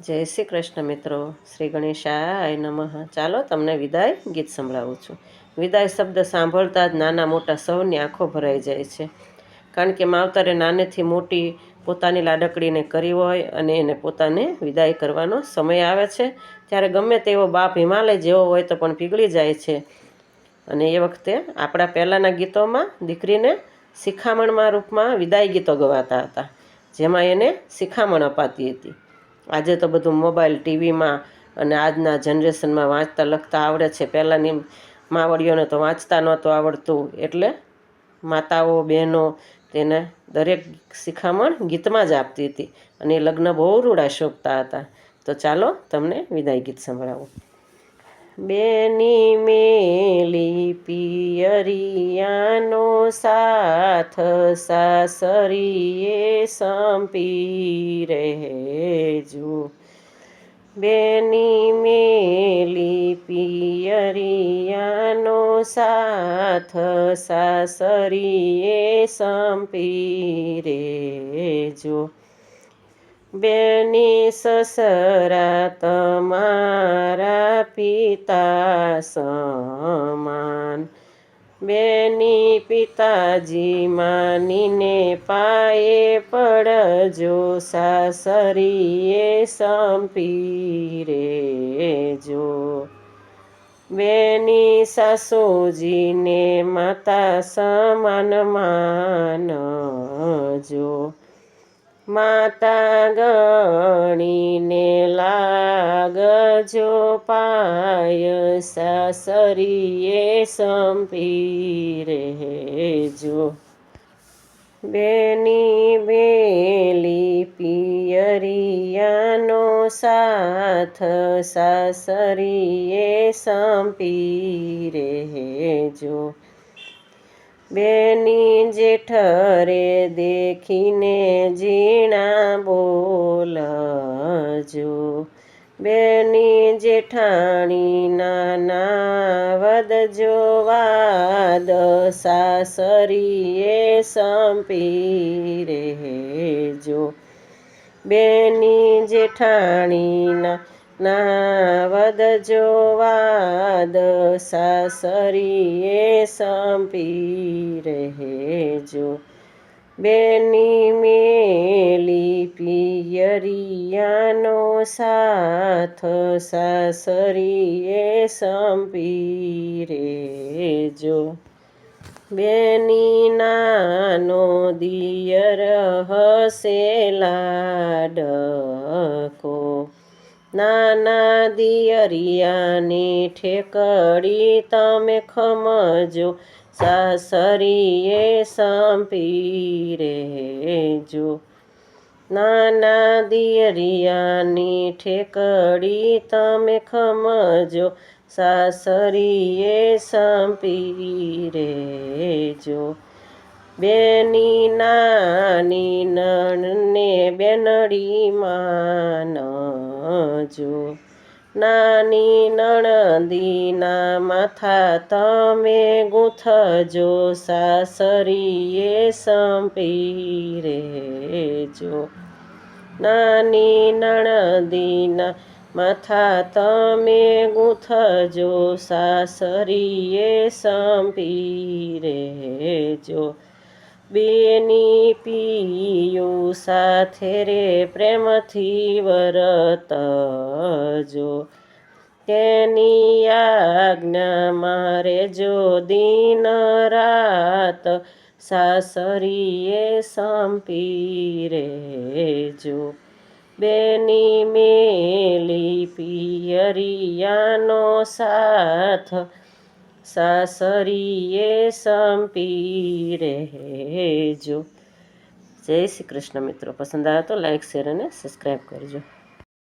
જય શ્રી કૃષ્ણ મિત્રો. શ્રી ગણેશાય નમઃ. ચાલો તમને વિદાય ગીત સંભળાવું છું. વિદાય શબ્દ સાંભળતા જ નાના મોટા સૌની આંખો ભરાઈ જાય છે. કારણ કે માવતરે નાનેથી મોટી પોતાની લાડકડીને કરી હોય અને એને પોતાને વિદાય કરવાનો સમય આવે છે. ત્યારે ગમે તેવો બાપ હિમાલય જેવો હોય તો પણ પીગળી જાય છે. અને એ વખતે આપણા પહેલાંના ગીતોમાં દીકરીને શિખામણમાં રૂપમાં વિદાય ગીતો ગવાતા હતા. જેમાં એને શિખામણ અપાતી હતી. આજે તો બધું મોબાઈલ, ટીવીમાં અને આજના જનરેશનમાં વાંચતા, લખતા આવડે છે. પહેલાંની માવડીઓને તો વાંચતા નહોતું આવડતું. એટલે માતાઓ, બહેનો તેને દરેક શિખામણ ગીતમાં જ આપતી હતી અને એ લગ્ન બહુ રૂડા શોભતા હતા. તો ચાલો તમને વિદાય ગીત સંભળાવું. બેની મેલી પિયરિયાનો સાથ સાસરીએ સંપી રહેજો બેની મેલી પિયરિયાનો સાથ સાસરીએ સંપી રેજો. બેની સસરા તમારા પિતા સમાન બેની પિતાજી માનીને પાયે પડજો સાસરીએ સંપી રેજો. બેની સાસુજીને માતા સમાન માનજો. માતા ગણીને લાગજો પાય સાસરીએ સંપી રહેજો. બેની બેલી પિયરિયાનો સાથ સાસરીએ સંપી રહેજો. બેની જેઠરે દેખીને ઝીણા બોલજો. બેની જેઠાણી નાના વધજો વાદ સાસરીએ સંપી રહેજો. બેની જેઠાણીના ના વધજો વાદ સાસરીએ સંપી રહેજો. બેની મેલી પિયરિયાનો સાથ સાસરીએ સંપી રેજો બેની નાનો દિયર હસે લાડકો. નાના દિયરિયાની ઠેકડી તમે ખમજો, સાસરીએ સંપી રેજો નાના દિયરિયાની ઠેકડી તમે ખમજો, સાસરીએ સંપી રેજો બેની નાની નણને બેનડી માનજો નાની નણદીના માથા તમે ગૂંથજો, સાસરીએ સંપી રેજો નાની નણદીના માથા તમે ગૂંથજો, સાસરીએ સંપી રેજો બેની પિયું સાથે રે પ્રેમથી વરતજો તેની આજ્ઞા મારે જો દિન રાત સાસરીએ સંપી રેજો. બેની મેલી પિયરિયાનો સાથ સાસરીએ સંપી રહેજો જય શ્રી કૃષ્ણ મિત્રો. પસંદ આવે તો લાઈક શેર અને સબસ્ક્રાઈબ કરજો.